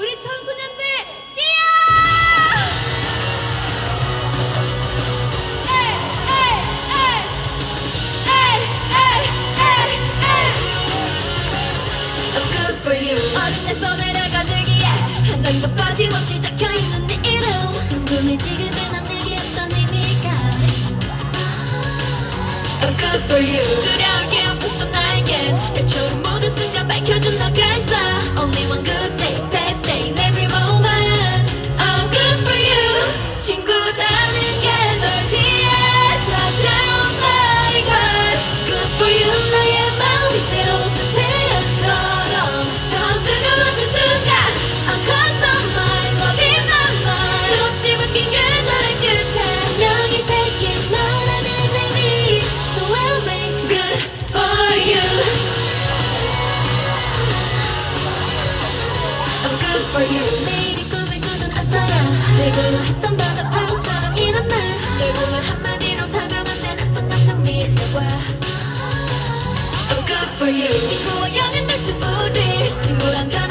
우리 청소년들 뛰어! Oh, 빠짐없이 적혀있는 네 이름. 궁금해 지금의 난 내게 어떤 의미일까? I'm good for you. 두려울 게 없었어 나에겐. 애처럼 for you 친구와 연애 맥주 무리 친구랑 가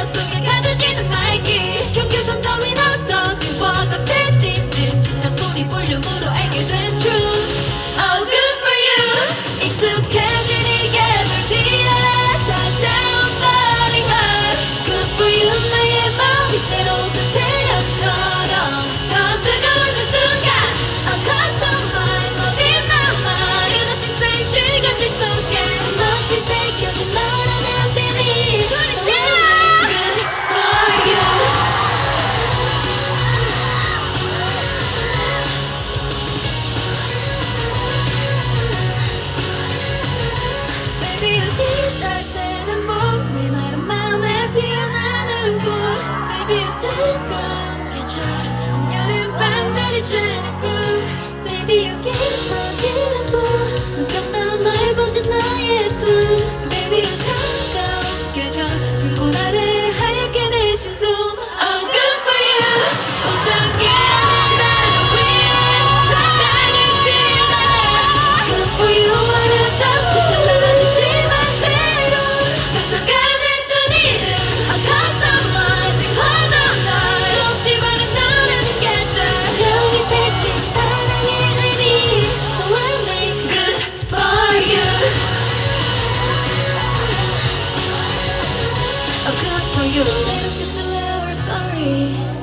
be okay. so good for you. It's a love story.